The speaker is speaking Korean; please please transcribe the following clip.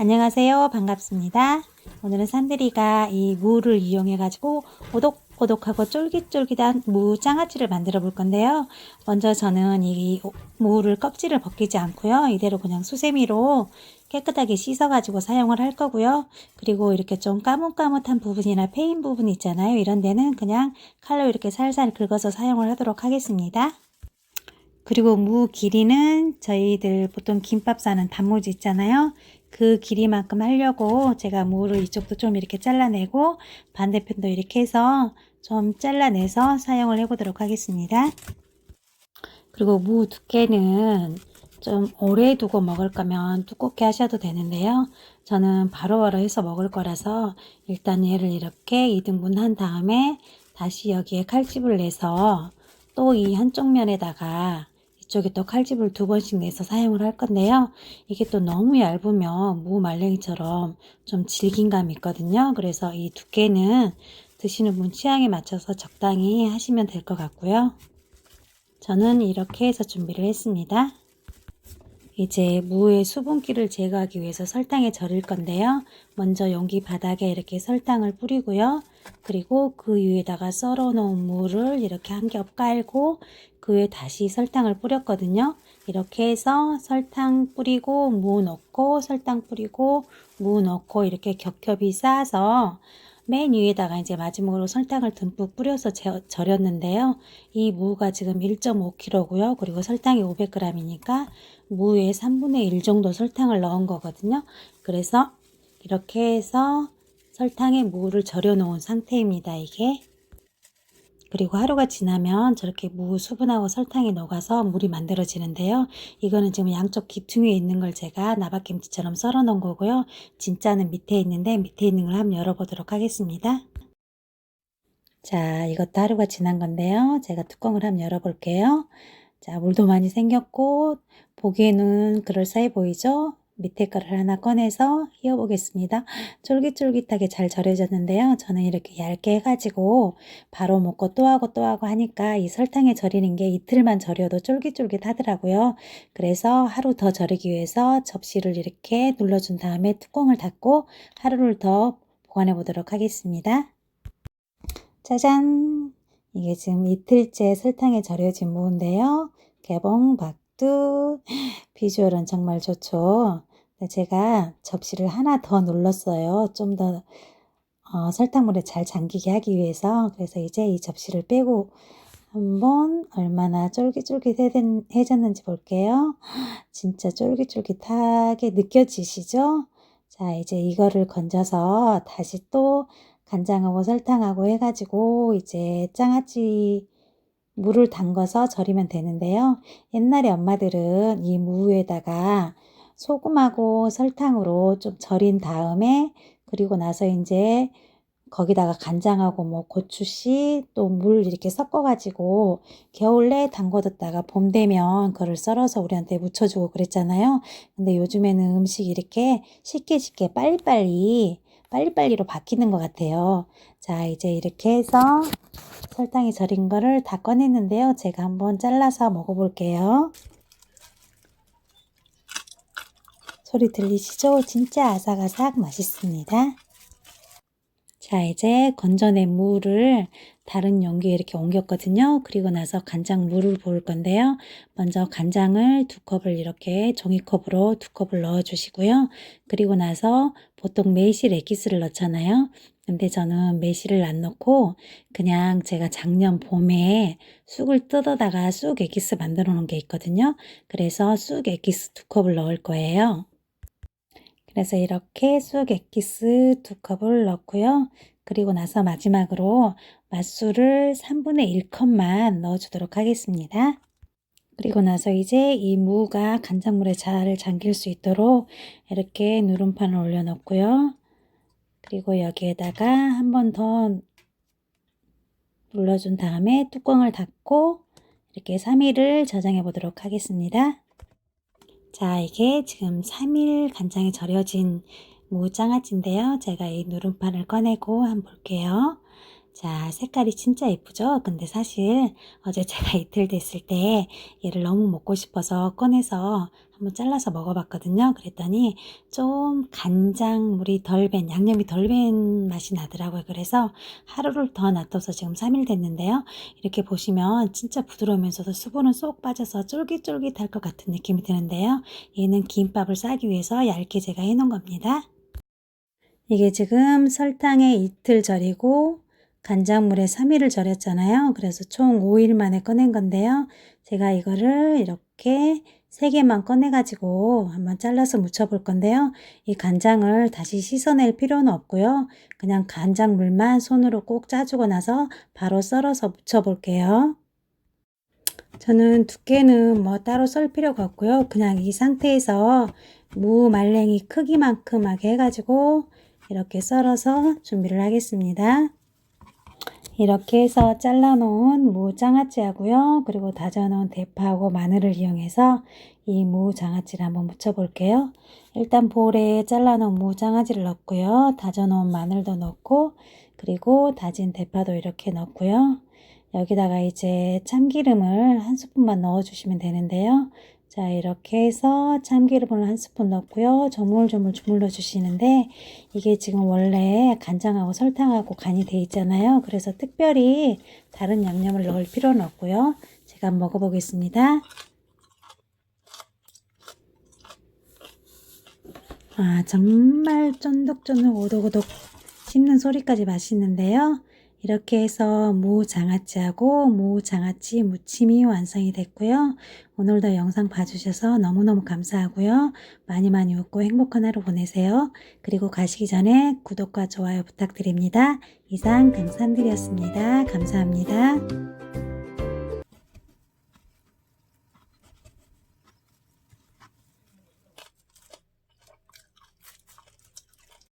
안녕하세요. 반갑습니다. 오늘은 산들이가 이 무를 이용해 가지고 오독오독하고 쫄깃쫄깃한 무 장아찌를 만들어 볼 건데요. 먼저 저는 이 무를 껍질을 벗기지 않고요. 이대로 그냥 수세미로 깨끗하게 씻어 가지고 사용을 할 거고요. 그리고 이렇게 좀 까뭇까뭇한 부분이나 페인 부분 있잖아요. 이런 데는 그냥 칼로 이렇게 살살 긁어서 사용을 하도록 하겠습니다. 그리고 무 길이는 저희들 보통 김밥 싸는 단무지 있잖아요. 그 길이만큼 하려고 제가 무를 이쪽도 좀 이렇게 잘라내고 반대편도 이렇게 해서 좀 잘라내서 사용을 해보도록 하겠습니다. 그리고 무 두께는 좀 오래 두고 먹을 거면 두껍게 하셔도 되는데요. 저는 바로바로 해서 먹을 거라서 일단 얘를 이렇게 2등분 한 다음에 다시 여기에 칼집을 내서 또 이 한쪽 면에다가 이쪽에 또 칼집을 두 번씩 내서 사용을 할 건데요. 이게 또 너무 얇으면 무 말랭이처럼 좀 질긴 감이 있거든요. 그래서 이 두께는 드시는 분 취향에 맞춰서 적당히 하시면 될 것 같고요. 저는 이렇게 해서 준비를 했습니다. 이제 무의 수분기를 제거하기 위해서 설탕에 절일 건데요. 먼저 용기 바닥에 이렇게 설탕을 뿌리고요. 그리고 그 위에다가 썰어 놓은 무를 이렇게 한 겹 깔고 그 위에 다시 설탕을 뿌렸거든요. 이렇게 해서 설탕 뿌리고 무 넣고 설탕 뿌리고 무 넣고 이렇게 겹겹이 쌓아서 맨 위에다가 이제 마지막으로 설탕을 듬뿍 뿌려서 재, 절였는데요. 이 무가 지금 1.5kg고요. 그리고 설탕이 500g이니까 무에 3분의 1 정도 설탕을 넣은 거거든요. 그래서 이렇게 해서 설탕에 무를 절여 놓은 상태입니다. 이게. 그리고 하루가 지나면 저렇게 무 수분하고 설탕이 녹아서 물이 만들어지는데요. 이거는 지금 양쪽 기퉁에 있는 걸 제가 나박김치처럼 썰어 놓은 거고요. 진짜는 밑에 있는데 밑에 있는 걸 한번 열어보도록 하겠습니다. 자, 이것도 하루가 지난 건데요. 제가 뚜껑을 한번 열어볼게요. 자, 물도 많이 생겼고 보기에는 그럴싸해 보이죠? 밑에 거를 하나 꺼내서 휘어 보겠습니다. 쫄깃쫄깃하게 잘 절여졌는데요. 저는 이렇게 얇게 해가지고 바로 먹고 또 하고 또 하고 하니까 이 설탕에 절이는 게 이틀만 절여도 쫄깃쫄깃 하더라고요. 그래서 하루 더 절이기 위해서 접시를 이렇게 눌러준 다음에 뚜껑을 닫고 하루를 더 보관해 보도록 하겠습니다. 짜잔! 이게 지금 이틀째 설탕에 절여진 무인데요. 개봉 박두 비주얼은 정말 좋죠. 제가 접시를 하나 더 눌렀어요. 좀더 어, 설탕물에 잘 잠기게 하기 위해서 그래서 이제 이 접시를 빼고 한번 얼마나 쫄깃쫄깃해졌는지 볼게요. 진짜 쫄깃쫄깃하게 느껴지시죠? 자 이제 이거를 건져서 다시 또 간장하고 설탕하고 해가지고 이제 장아찌 물을 담궈서 절이면 되는데요. 옛날에 엄마들은 이 무에다가 소금하고 설탕으로 좀 절인 다음에 그리고 나서 이제 거기다가 간장하고 뭐 고추씨 또 물 이렇게 섞어가지고 겨울에 담궈뒀다가 봄 되면 그걸 썰어서 우리한테 묻혀주고 그랬잖아요. 근데 요즘에는 음식이 이렇게 쉽게 쉽게 빨리빨리 빨리빨리로 바뀌는 것 같아요. 자 이제 이렇게 해서 설탕이 절인 거를 다 꺼냈는데요. 제가 한번 잘라서 먹어볼게요. 소리 들리시죠? 진짜 아삭아삭 맛있습니다. 자, 이제 건져낸 무를 다른 용기에 이렇게 옮겼거든요. 그리고 나서 간장 물을 부을 건데요. 먼저 간장을 두 컵을 이렇게 종이컵으로 두 컵을 넣어 주시고요. 그리고 나서 보통 매실 액기스를 넣잖아요. 근데 저는 매실을 안 넣고 그냥 제가 작년 봄에 쑥을 뜯어다가 쑥 액기스 만들어 놓은 게 있거든요. 그래서 쑥 액기스 두 컵을 넣을 거예요. 그래서 이렇게 쑥 엑기스 두 컵을 넣고요. 그리고 나서 마지막으로 맛술을 3분의 1컵만 넣어주도록 하겠습니다. 그리고 나서 이제 이 무가 간장물에 잘 잠길 수 있도록 이렇게 누름판을 올려놓고요. 그리고 여기에다가 한 번 더 눌러준 다음에 뚜껑을 닫고 이렇게 3일을 저장해 보도록 하겠습니다. 자, 이게 지금 3일 간장에 절여진 무장아찌인데요. 제가 이 누름판을 꺼내고 한번 볼게요. 자, 색깔이 진짜 예쁘죠? 근데 사실 어제 제가 이틀 됐을 때 얘를 너무 먹고 싶어서 꺼내서 한번 잘라서 먹어봤거든요. 그랬더니 좀 간장물이 덜 밴, 양념이 덜 밴 맛이 나더라고요. 그래서 하루를 더 놔둬서 지금 3일 됐는데요. 이렇게 보시면 진짜 부드러우면서도 수분은 쏙 빠져서 쫄깃쫄깃할 것 같은 느낌이 드는데요. 얘는 김밥을 싸기 위해서 얇게 제가 해놓은 겁니다. 이게 지금 설탕에 이틀 절이고 간장물에 3일을 절였잖아요. 그래서 총 5일 만에 꺼낸 건데요. 제가 이거를 이렇게 3개만 꺼내가지고 한번 잘라서 묻혀볼 건데요. 이 간장을 다시 씻어낼 필요는 없고요. 그냥 간장물만 손으로 꼭 짜주고 나서 바로 썰어서 묻혀볼게요. 저는 두께는 뭐 따로 썰 필요가 없고요. 그냥 이 상태에서 무 말랭이 크기만큼 하게 해가지고 이렇게 썰어서 준비를 하겠습니다. 이렇게 해서 잘라놓은 무 장아찌하고요. 그리고 다져놓은 대파하고 마늘을 이용해서 이 무 장아찌를 한번 무쳐볼게요. 일단 볼에 잘라놓은 무 장아찌를 넣고요. 다져놓은 마늘도 넣고 그리고 다진 대파도 이렇게 넣고요. 여기다가 이제 참기름을 한 스푼만 넣어주시면 되는데요. 자, 이렇게 해서 참기름을 한 스푼 넣고요. 조물조물 주물러 주시는데 이게 지금 원래 간장하고 설탕하고 간이 돼 있잖아요. 그래서 특별히 다른 양념을 넣을 필요는 없고요. 제가 먹어보겠습니다. 아, 정말 쫀득쫀득 오독오독 씹는 소리까지 맛있는데요. 이렇게 해서 무 장아찌하고 무 장아찌 무침이 완성이 됐고요. 오늘도 영상 봐주셔서 너무너무 감사하고요. 많이 많이 웃고 행복한 하루 보내세요. 그리고 가시기 전에 구독과 좋아요 부탁드립니다. 이상 강산들이었습니다. 감사합니다.